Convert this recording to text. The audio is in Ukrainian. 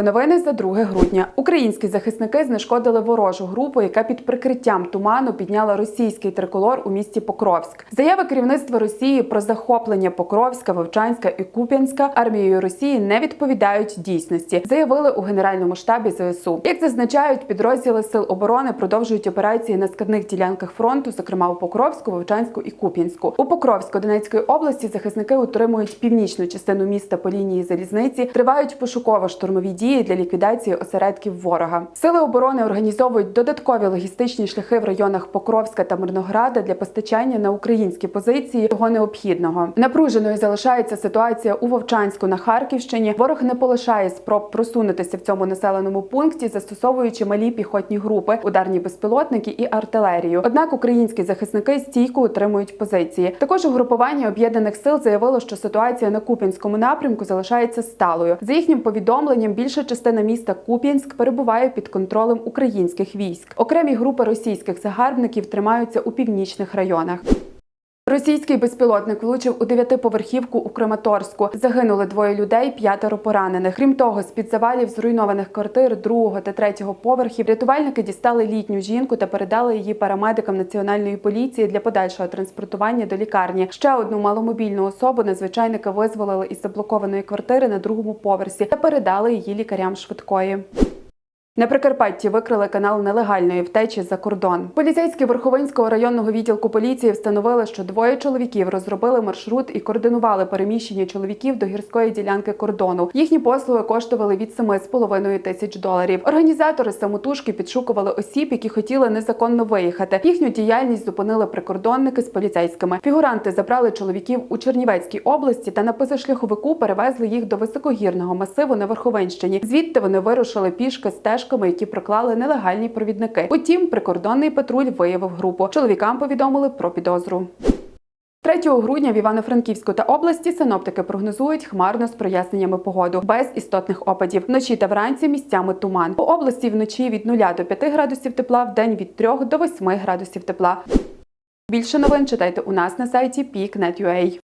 Коротко новини за 2 грудня. Українські захисники знешкодили ворожу групу, яка під прикриттям туману підняла російський триколор у місті Покровськ. Заяви керівництва Росії про захоплення Покровська, Вовчанська і Куп'янська армією Росії не відповідають дійсності. Заявили у генеральному штабі ЗСУ. Як зазначають, підрозділи сил оборони продовжують операції на складних ділянках фронту, зокрема у Покровську, Вовчанську і Куп'янську. У Покровську Донецької області захисники утримують північну частину міста по лінії залізниці. Тривають пошуково-штурмові дії для ліквідації осередків ворога. Сили оборони організовують додаткові логістичні шляхи в районах Покровська та Мирнограда для постачання на українські позиції того необхідного. Напруженою залишається ситуація у Вовчанську на Харківщині. Ворог не полишає спроб просунутися в цьому населеному пункті, застосовуючи малі піхотні групи, ударні безпілотники і артилерію. Однак українські захисники стійко утримують позиції. Також угрупування об'єднаних сил заявило, що ситуація на Куп'янському напрямку залишається сталою. За їхнім повідомленням, більша частина міста Куп'янськ перебуває під контролем українських військ. Окремі групи російських загарбників тримаються у північних районах. Російський безпілотник влучив у дев'ятиповерхівку у Краматорську. Загинули двоє людей, п'ятеро поранених. Крім того, з під завалів зруйнованих квартир другого та третього поверхів рятувальники дістали літню жінку та передали її парамедикам національної поліції для подальшого транспортування до лікарні. Ще одну маломобільну особу надзвичайники визволили із заблокованої квартири на другому поверсі та передали її лікарям швидкої. На Прикарпатті викрили канал нелегальної втечі за кордон. Поліцейські Верховинського районного відділку поліції встановили, що двоє чоловіків розробили маршрут і координували переміщення чоловіків до гірської ділянки кордону. Їхні послуги коштували від 7,5 тисяч доларів. Організатори самотужки підшукували осіб, які хотіли незаконно виїхати. Їхню діяльність зупинили прикордонники з поліцейськими. Фігуранти забрали чоловіків у Чернівецькій області та на позашляховику перевезли їх до високогірного масиву на Верховинщині. Звідти вони вирушили пішки стежками, які проклали нелегальні провідники. Утім, прикордонний патруль виявив групу. Чоловікам повідомили про підозру. 3 грудня в Івано-Франківську та області синоптики прогнозують хмарно з проясненнями погоду без істотних опадів. Вночі та вранці місцями туман. У області вночі від 0 до 5 градусів тепла, в день від 3 до 8 градусів тепла. Більше новин читайте у нас на сайті peak.net.ua.